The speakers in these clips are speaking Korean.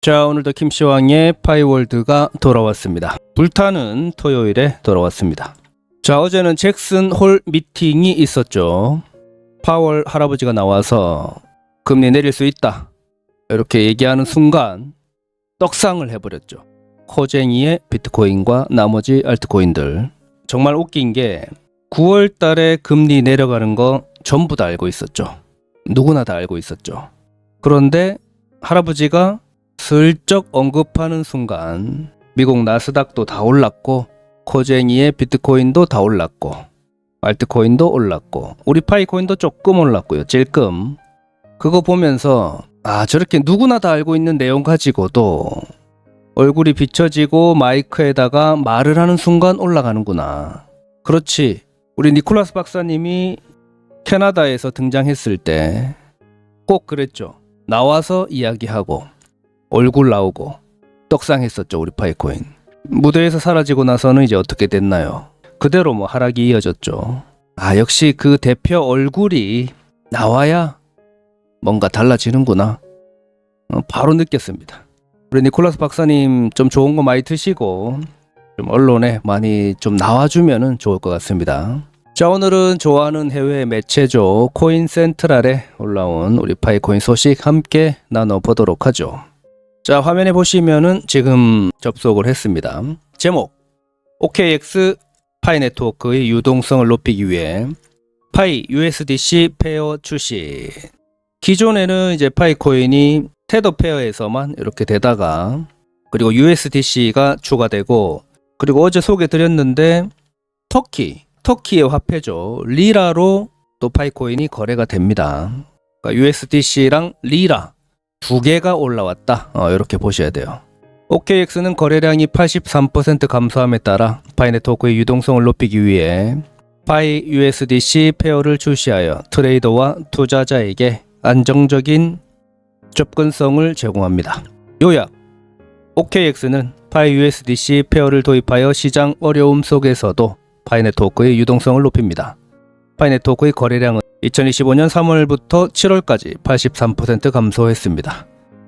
자, 오늘도 김시왕의 파이월드가 돌아왔습니다. 불타는 토요일에 돌아왔습니다. 자, 어제는 잭슨 홀 미팅이 있었죠. 파월 할아버지가 나와서 금리 내릴 수 있다. 이렇게 얘기하는 순간 떡상을 해버렸죠. 코쟁이의 비트코인과 나머지 알트코인들. 정말 웃긴 게 9월 달에 금리 내려가는 거 전부 다 알고 있었죠. 누구나 다 알고 있었죠. 그런데 할아버지가 슬쩍 언급하는 순간 미국 나스닥도 다 올랐고 코쟁이의 비트코인도 다 올랐고 알트코인도 올랐고 우리 파이코인도 조금 올랐고요. 찔끔 그거 보면서 아 저렇게 누구나 다 알고 있는 내용 가지고도 얼굴이 비춰지고 마이크에다가 말을 하는 순간 올라가는구나. 그렇지. 우리 니콜라스 박사님이 캐나다에서 등장했을 때 꼭 그랬죠. 나와서 이야기하고 얼굴 나오고 떡상했었죠 우리 파이코인 무대에서 사라지고 나서는 이제 어떻게 됐나요 그대로 뭐 하락이 이어졌죠 아 역시 그 대표 얼굴이 나와야 뭔가 달라지는구나 어, 바로 느꼈습니다 우리 니콜라스 박사님 좀 좋은 거 많이 드시고 좀 언론에 많이 좀 나와주면은 좋을 것 같습니다 자 오늘은 좋아하는 해외 매체죠 코인 센트럴에 올라온 우리 파이코인 소식 함께 나눠보도록 하죠 자, 화면에 보시면은 지금 접속을 했습니다. 제목 OKX 파이 네트워크의 유동성을 높이기 위해 파이 USDC 페어 출시. 기존에는 이제 파이 코인이 테더 페어에서만 이렇게 되다가 그리고 USDC가 추가되고 그리고 어제 소개 드렸는데 터키, 터키의 화폐죠. 리라로 또 파이 코인이 거래가 됩니다. 그러니까 USDC랑 리라 두 개가 올라왔다. 어, 이렇게 보셔야 돼요. OKX는 거래량이 83% 감소함에 따라 파이 네트워크의 유동성을 높이기 위해 파이 USDC 페어를 출시하여 트레이더와 투자자에게 안정적인 접근성을 제공합니다. 요약 OKX는 파이 USDC 페어를 도입하여 시장 어려움 속에서도 파이 네트워크의 유동성을 높입니다. 파이 네트워크의 거래량은 2025년 3월부터 7월까지 83% 감소했습니다.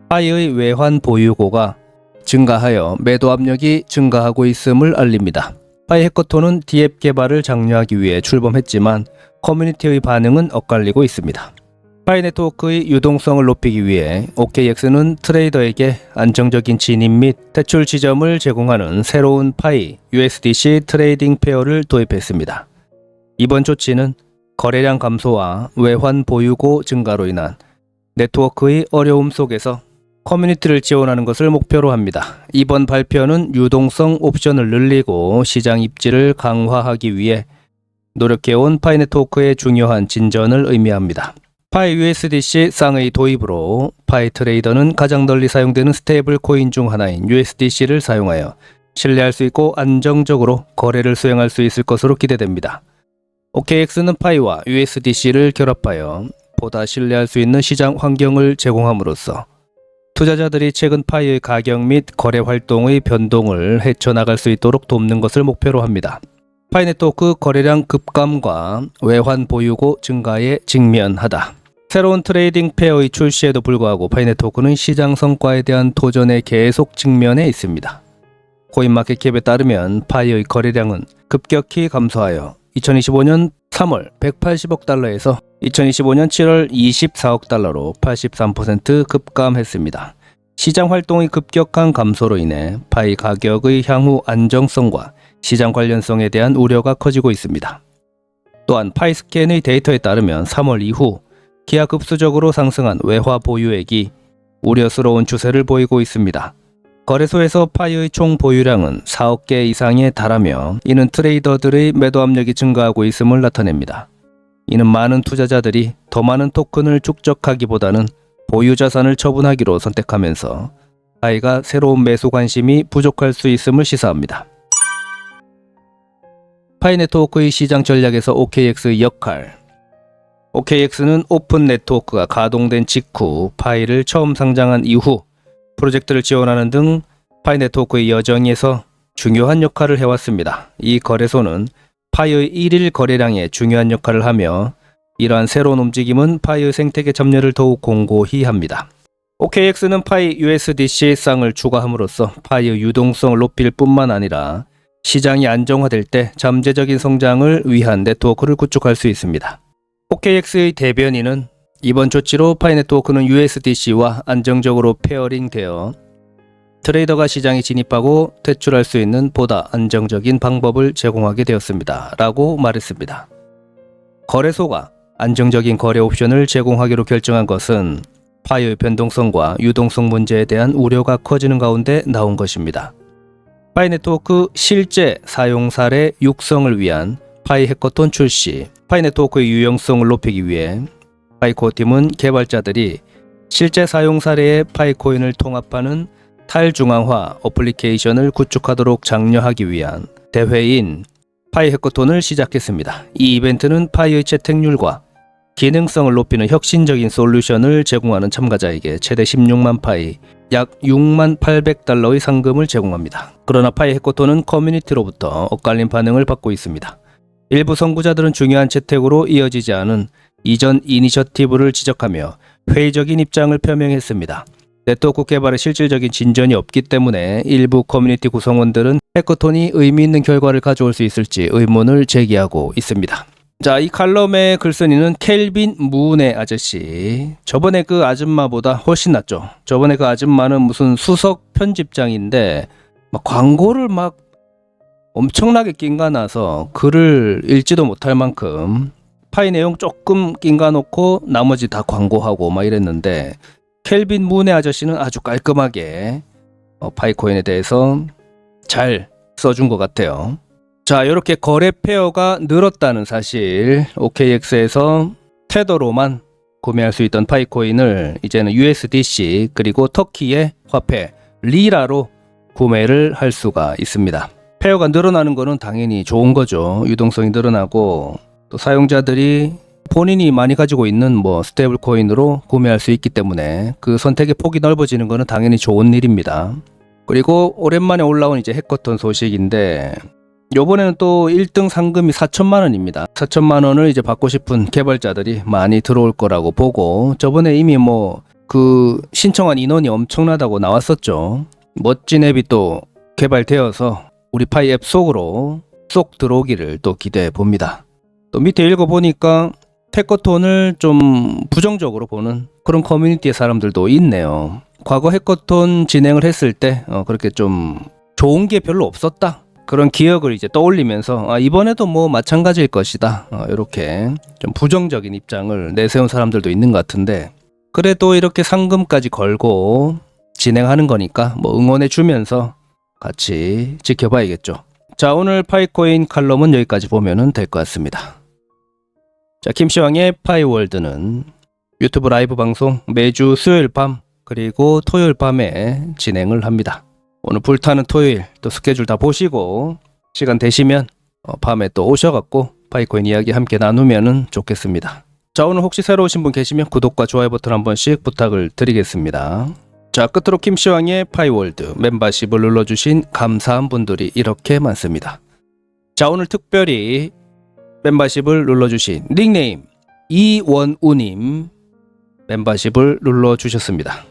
파이의 외환 보유고가 증가하여 매도 압력이 증가하고 있음을 알립니다. 파이 해커톤은 디앱 개발을 장려하기 위해 출범했지만 커뮤니티의 반응은 엇갈리고 있습니다. 파이 네트워크의 유동성을 높이기 위해 OKX는 트레이더에게 안정적인 진입 및 대출 지점을 제공하는 새로운 파이 USDC 트레이딩 페어를 도입했습니다. 이번 조치는 거래량 감소와 외환 보유고 증가로 인한 네트워크의 어려움 속에서 커뮤니티를 지원하는 것을 목표로 합니다. 이번 발표는 유동성 옵션을 늘리고 시장 입지를 강화하기 위해 노력해온 파이 네트워크의 중요한 진전을 의미합니다. 파이 USDC 쌍의 도입으로 파이 트레이더는 가장 널리 사용되는 스테이블 코인 중 하나인 USDC를 사용하여 신뢰할 수 있고 안정적으로 거래를 수행할 수 있을 것으로 기대됩니다. OKX는 파이와 USDC를 결합하여 보다 신뢰할 수 있는 시장 환경을 제공함으로써 투자자들이 최근 파이의 가격 및 거래 활동의 변동을 헤쳐나갈 수 있도록 돕는 것을 목표로 합니다. 파이 네트워크 거래량 급감과 외환 보유고 증가에 직면하다. 새로운 트레이딩 페어의 출시에도 불구하고 파이 네트워크는 시장 성과에 대한 도전에 계속 직면해 있습니다. 코인마켓캡에 따르면 파이의 거래량은 급격히 감소하여 2025년 3월 180억 달러에서 2025년 7월 24억 달러로 83% 급감했습니다. 시장 활동의 급격한 감소로 인해 파이 가격의 향후 안정성과 시장 관련성에 대한 우려가 커지고 있습니다. 또한 파이스캔의 데이터에 따르면 3월 이후 기하급수적으로 상승한 외화 보유액이 우려스러운 추세를 보이고 있습니다. 거래소에서 파이의 총 보유량은 4억 개 이상에 달하며 이는 트레이더들의 매도 압력이 증가하고 있음을 나타냅니다. 이는 많은 투자자들이 더 많은 토큰을 축적하기보다는 보유 자산을 처분하기로 선택하면서 파이가 새로운 매수 관심이 부족할 수 있음을 시사합니다. 파이 네트워크의 시장 전략에서 OKX의 역할 OKX는 오픈 네트워크가 가동된 직후 파이를 처음 상장한 이후 프로젝트를 지원하는 등 파이 네트워크의 여정에서 중요한 역할을 해왔습니다. 이 거래소는 파이의 1일 거래량에 중요한 역할을 하며 이러한 새로운 움직임은 파이의 생태계 점유를 더욱 공고히 합니다. OKX는 파이 USDC 쌍을 추가함으로써 파이의 유동성을 높일 뿐만 아니라 시장이 안정화될 때 잠재적인 성장을 위한 네트워크를 구축할 수 있습니다. OKX의 대변인은 이번 조치로 파이 네트워크는 USDC와 안정적으로 페어링되어 트레이더가 시장에 진입하고 퇴출할 수 있는 보다 안정적인 방법을 제공하게 되었습니다. 라고 말했습니다. 거래소가 안정적인 거래 옵션을 제공하기로 결정한 것은 파이의 변동성과 유동성 문제에 대한 우려가 커지는 가운데 나온 것입니다. 파이 네트워크 실제 사용 사례 육성을 위한 파이 해커톤 출시, 파이 네트워크의 유용성을 높이기 위해 파이코어 팀은 개발자들이 실제 사용 사례의 파이코인을 통합하는 탈중앙화 어플리케이션을 구축하도록 장려하기 위한 대회인 파이 해커톤을 시작했습니다. 이 이벤트는 파이의 채택률과 기능성을 높이는 혁신적인 솔루션을 제공하는 참가자에게 최대 16만 파이, 약 6만 800달러의 상금을 제공합니다. 그러나 파이 해커톤은 커뮤니티로부터 엇갈린 반응을 받고 있습니다. 일부 선구자들은 중요한 채택으로 이어지지 않은 이전 이니셔티브를 지적하며 회의적인 입장을 표명했습니다. 네트워크 개발에 실질적인 진전이 없기 때문에 일부 커뮤니티 구성원들은 해커톤이 의미 있는 결과를 가져올 수 있을지 의문을 제기하고 있습니다. 자, 이 칼럼의 글쓴이는 켈빈 무네 아저씨. 저번에 그 아줌마보다 훨씬 낫죠. 저번에 그 아줌마는 무슨 수석 편집장인데 막 광고를 막 엄청나게 낀가 나서 글을 읽지도 못할 만큼 파이 내용 조금 낀가 놓고 나머지 다 광고하고 막 이랬는데 켈빈 문의 아저씨는 아주 깔끔하게 어, 파이코인에 대해서 잘 써준 것 같아요. 자, 이렇게 거래 페어가 늘었다는 사실 OKX에서 테더로만 구매할 수 있던 파이코인을 이제는 USDC 그리고 터키의 화폐 리라로 구매를 할 수가 있습니다. 페어가 늘어나는 것은 당연히 좋은 거죠. 유동성이 늘어나고 또 사용자들이 본인이 많이 가지고 있는 뭐 스테이블 코인으로 구매할 수 있기 때문에 그 선택의 폭이 넓어지는 것은 당연히 좋은 일입니다. 그리고 오랜만에 올라온 이제 해커톤 소식인데 요번에는 또 1등 상금이 4천만 원입니다. 4천만 원을 이제 받고 싶은 개발자들이 많이 들어올 거라고 보고 저번에 이미 뭐 그 신청한 인원이 엄청나다고 나왔었죠. 멋진 앱이 또 개발되어서 우리 파이 앱 속으로 쏙 들어오기를 또 기대해 봅니다. 또 밑에 읽어보니까 해커톤을 좀 부정적으로 보는 그런 커뮤니티의 사람들도 있네요. 과거 해커톤 진행을 했을 때 어, 그렇게 좀 좋은 게 별로 없었다. 그런 기억을 이제 떠올리면서 아, 이번에도 뭐 마찬가지일 것이다. 어, 이렇게 좀 부정적인 입장을 내세운 사람들도 있는 것 같은데 그래도 이렇게 상금까지 걸고 진행하는 거니까 뭐 응원해 주면서 같이 지켜봐야겠죠. 자 오늘 파이코인 칼럼은 여기까지 보면은 될것 같습니다. 자 김시왕의 파이월드는 유튜브 라이브 방송 매주 수요일 밤 그리고 토요일 밤에 진행을 합니다. 오늘 불타는 토요일 또 스케줄 다 보시고 시간 되시면 어, 밤에 또 오셔갖고 파이코인 이야기 함께 나누면 좋겠습니다. 자 오늘 혹시 새로 오신 분 계시면 구독과 좋아요 버튼 한 번씩 부탁을 드리겠습니다. 자 끝으로 김시왕의 파이월드 멤버십을 눌러주신 감사한 분들이 이렇게 많습니다. 자 오늘 특별히 멤버십을 눌러주신 닉네임 이원우님 멤버십을 눌러주셨습니다.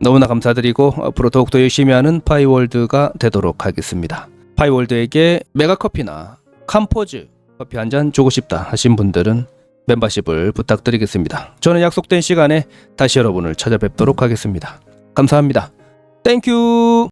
너무나 감사드리고 앞으로 더욱더 열심히 하는 파이월드가 되도록 하겠습니다. 파이월드에게 메가커피나 캄포즈 커피 한 잔 주고 싶다 하신 분들은 멤버십을 부탁드리겠습니다. 저는 약속된 시간에 다시 여러분을 찾아뵙도록 하겠습니다. 감사합니다. 땡큐